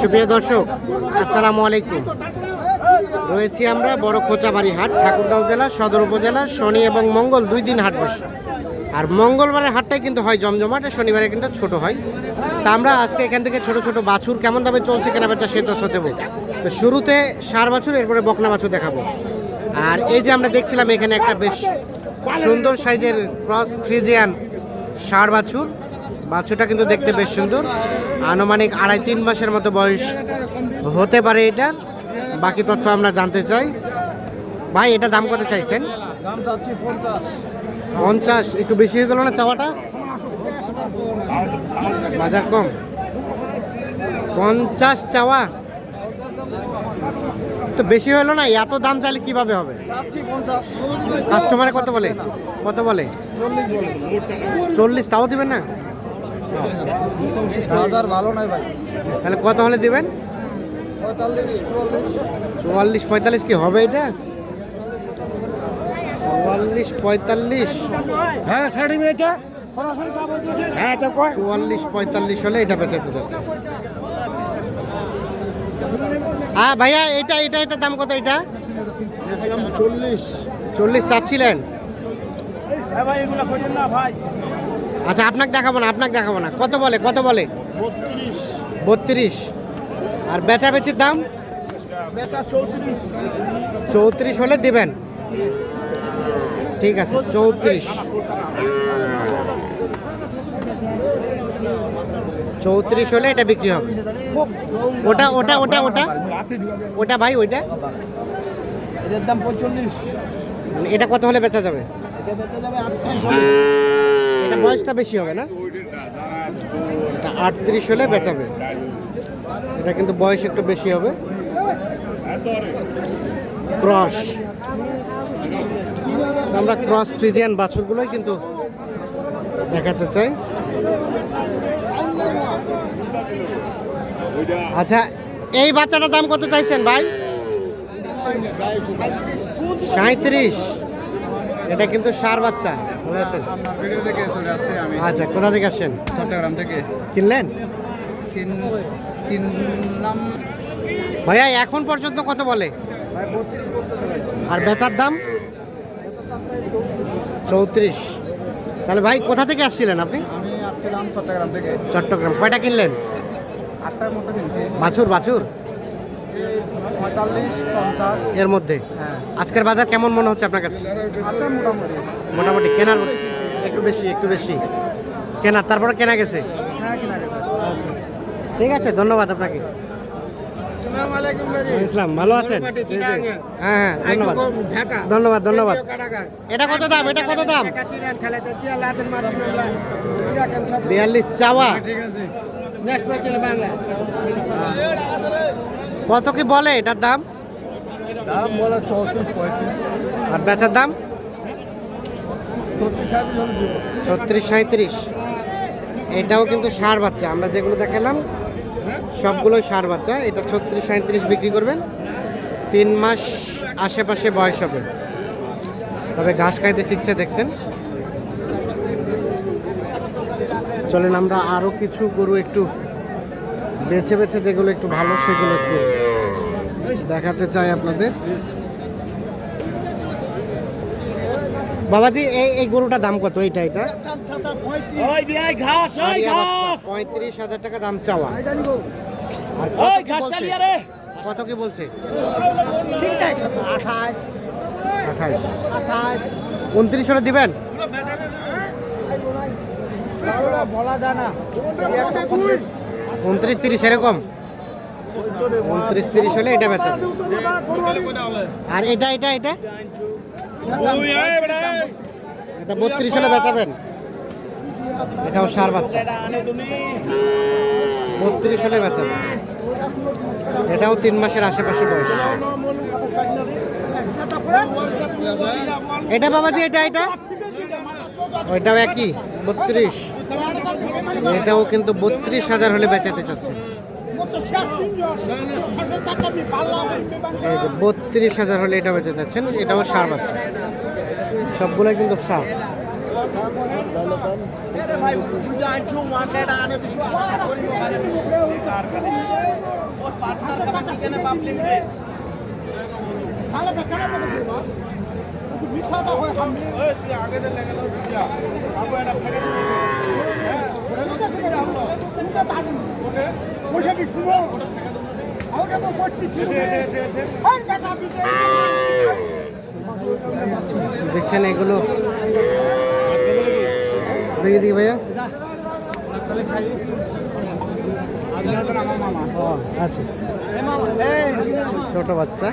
সুপ্রিয় দর্শক, আসসালামু আলাইকুম। রয়েছি আমরা বড় খোঁচাবাড়ি হাট, ঠাকুরগাঁও জেলা, সদর উপজেলা, শনি এবং মঙ্গল দুই দিন হাট বসে। আর মঙ্গলবারের হাটটাই কিন্তু হয় জমজমাট আর শনিবারে কিন্তু ছোট হয়। তা আমরা আজকে এখান থেকে ছোট ছোট বাছুর কেমন দামে চলছে কেনা বেচা সে তথ্য দেবো। তো শুরুতে সার বাছুর, এরপরে বকনা বাছুর দেখাবো। আর এই যে আমরা দেখছিলাম এখানে একটা বেশ সুন্দর সাইজের ক্রস ফ্রিজিয়ান ষাঁড় বাছুর। বাছুরটা কিন্তু দেখতে বেশ সুন্দর। আনুমানিক আড়াই তিন মাসের মতো বয়স হতে পারে এটা। বাকি তথ্য আমরা জানতে চাই। ভাই, এটা দাম কত চাইছেন? পঞ্চাশ। একটু বেশি হয়ে গেল না চাওয়াটা? বাজার কম। পঞ্চাশ চাওয়া? তো বেশি হলো না এত দাম চাইলে কীভাবে হবে? কাস্টমারে কত বলে? কত বলে? চল্লিশ, তাও দিবেন না? বাজার ভালো নাই ভাই। তাহলে কত হলে দেবেন? পঁয়তাল্লিশ চুয়াল্লিশ। চুয়াল্লিশ পঁয়তাল্লিশ কি হবে এটা? চুয়াল্লিশ পঁয়তাল্লিশ। হ্যাঁ সাড়ে মিনিটে হ্যাঁ তো চুয়াল্লিশ পঁয়তাল্লিশ হলে এটা বেচাতে যাচ্ছে। হ্যাঁ ভাইয়া এটা এটা এটা দাম কত এটা? চল্লিশ। চল্লিশ চাচ্ছিলেন? হ্যাঁ ভাই এগুলো না ভাই। আচ্ছা আপনাকে দেখাবো না আপনাকে দেখাবো না। কত বলে কত বলে? বত্রিশ। আর বেচা বেচির দাম চৌত্রিশ হলে দিবেন। ঠিক আছে চৌত্রিশ। চৌত্রিশ হলে এটা বিক্রি হবে। ওটা ওটা ওটা ওটা? ওটা ভাই ওইটা? এটার দাম পঁয়তাল্লিশ। মানে এটা কত হলে বেচা যাবে? এটা বেচা যাবে আটত্রিশ এটা বয়সটা বেশি হবে না? এটা আটত্রিশ হলে বেচাবে এটা কিন্তু বয়স একটু বেশি হবে। ক্রস। আমরা ক্রস ফ্রিজিয়ান বাছুরগুলোই কিন্তু দেখাতে চাই। আচ্ছা এই বাচ্চাটার দাম কত চাইছেন ভাই? সাঁত্রিশ এটা কিন্তু সার বাচ্চা ভিডিও দেখে চলে আসছি আমি। আচ্ছা কোথা থেকে আসছেন? চট্টগ্রাম থেকে। কিনলেন? কিনলাম ভাইয়া এখন পর্যন্ত কত বলে? আর বেচার দাম? চৌত্রিশ। তাহলে ভাই কোথা থেকে আসছিলেন আপনি? আমি আসছিলাম চট্টগ্রাম থেকে। চট্টগ্রাম। কয়টা কিনলেন? আটটার মতো কিনছি। বাছুর বাছুর? পঁয়তাল্লিশ পঞ্চাশ। এর মধ্যে? হ্যাঁ। আজকের বাজার কেমন মনে হচ্ছে আপনার কাছে? আচ্ছা মোটামুটি। মোটামুটি কেনার একটু বেশি। একটু বেশি কেনার তারপরে কেনা গেছে? হ্যাঁ কিনা গেছে। ঠিক আছে ধন্যবাদ আপনাকে। আসসালামু ইসলাম ভালো আছেন? হ্যাঁ হ্যাঁ ধন্যবাদ। ধন্যবাদ ধন্যবাদ। এটা কত দাম? এটা কত দাম? বিয়াল্লিশ চাওয়া। কত কি বলে এটার দাম? দাম বলে চৌত্রিশ পঁয়ত্রিশ। আর বেচার দাম? ছত্রিশ সাঁত্রিশ এটাও কিন্তু সার বাচ্চা আমরা যেগুলো দেখালাম সবগুলোই সার বাচ্চা। এটা ছত্রিশ সাঁত্রিশ বিক্রি করবেন। তিন মাস আশেপাশে বয়স হবে। তবে ঘাস খাইতে শিখছে দেখছেন? চলেন আমরা আরও কিছু গরু একটু বেছে বেছে যেগুলো একটু ভালো সেগুলো একটু দেখাতে চাই আপনাদের। বাবাজি এই এই গরুটার দাম কত? এইটা এটা ওই বিয়াই ঘাস ওই ঘাস। পঁয়ত্রিশ হাজার টাকা দাম চাওয়া। আর ওই কত কি ঘাস বলছে? চালিয়ে রে কত কি বলছে? আঠাশ। উনত্রিশ হলে দিবেন? বলা যায় না। উনত্রিশ তিরিশ এরকম? উনত্রিশ তিরিশ হলে এটা বেচা আর এটা এটা এটা? এটা বত্রিশ হলে বেচাবেন। এটাও সার বাচ্চা। বত্রিশ হলে বেচাবেন। এটাও তিন মাসের আশেপাশে বয়স। এটা বাবাজি, এটা এটা? ওইটাও একই, বত্রিশ। এটাও কিন্তু বত্রিশ হাজার হলে বেচাতে চাচ্ছে বত্রিশ হাজার হলে এটা বেচে যাচ্ছেন, এটাও সার বাচ্চা। সবগুলোই কিন্তু সার। দেখছেন এগুলো দেখি দেখি ভাইয়া আচ্ছা ছোট বাচ্চা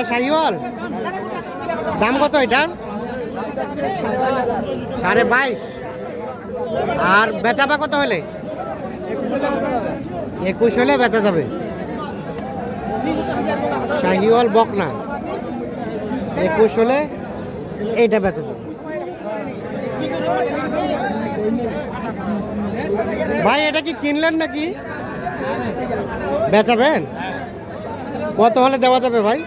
এটা শাহিওয়াল দাম কত এটা? সাড়ে বাইশ। আর বেচাবা কত হলে? একুশ হলে বেচা যাবে। শাহিওয়াল বকনা। একুশ হলে এইটা বেচা যাবে। ভাই, এটা কি কিনলেন নাকি? বেচাবেন? কত হলে দেওয়া যাবে ভাই?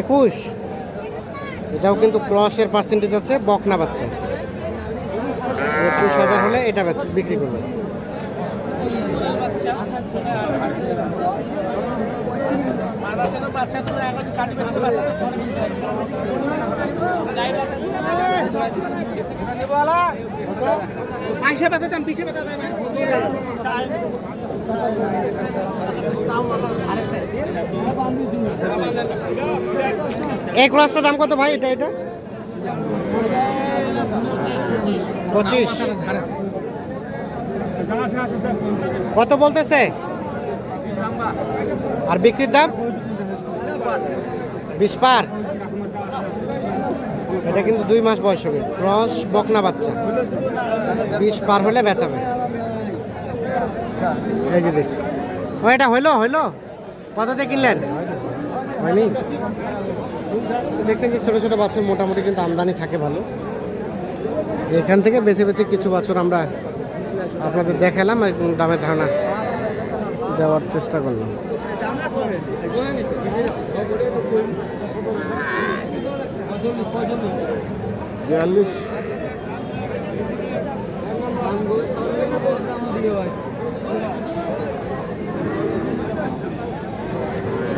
একুশ। এটাও কিন্তু ক্রসের পার্সেন্টেজ আছে বকনা বাচ্চা। একুশ হাজার হলে এটা বিক্রি করবে। এই ক্রসটার দাম কত ভাই এটা এটা? পঁচিশ। কত বলতেছে? আর বিক্রির দাম? বিশ পার। এটা কিন্তু দুই মাস বয়স হবে। ক্রস বকনা বাচ্চা। বিশ পার হলে বেচাবে দেখছি। ও, এটা হইল হইল? কততে কিনলেন? হয়নি। দেখছেন যে ছোটো ছোটো বাছুর মোটামুটি কিন্তু আমদানি থাকে ভালো। এখান থেকে বেছে বেছে কিছু বাছুর আমরা আপনাদের দেখালাম আর দামের ধারণা দেওয়ার চেষ্টা করলাম। বিয়াল্লিশ।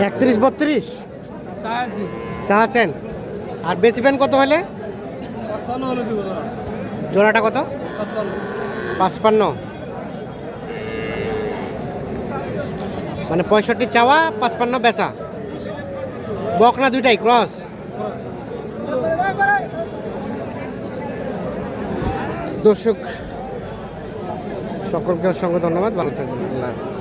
একত্রিশ বত্রিশ? চাচ্ছেন আর বেচবেন কত হলে? জোড়াটা কত? পাঁচপান্ন। মানে পঁয়ষট্টি চাওয়া পাঁচপান্ন বেচা। বকনা দুইটাই ক্রস? দর্শক সকলকে অসংখ্য ধন্যবাদ। ভালো থাকবেন।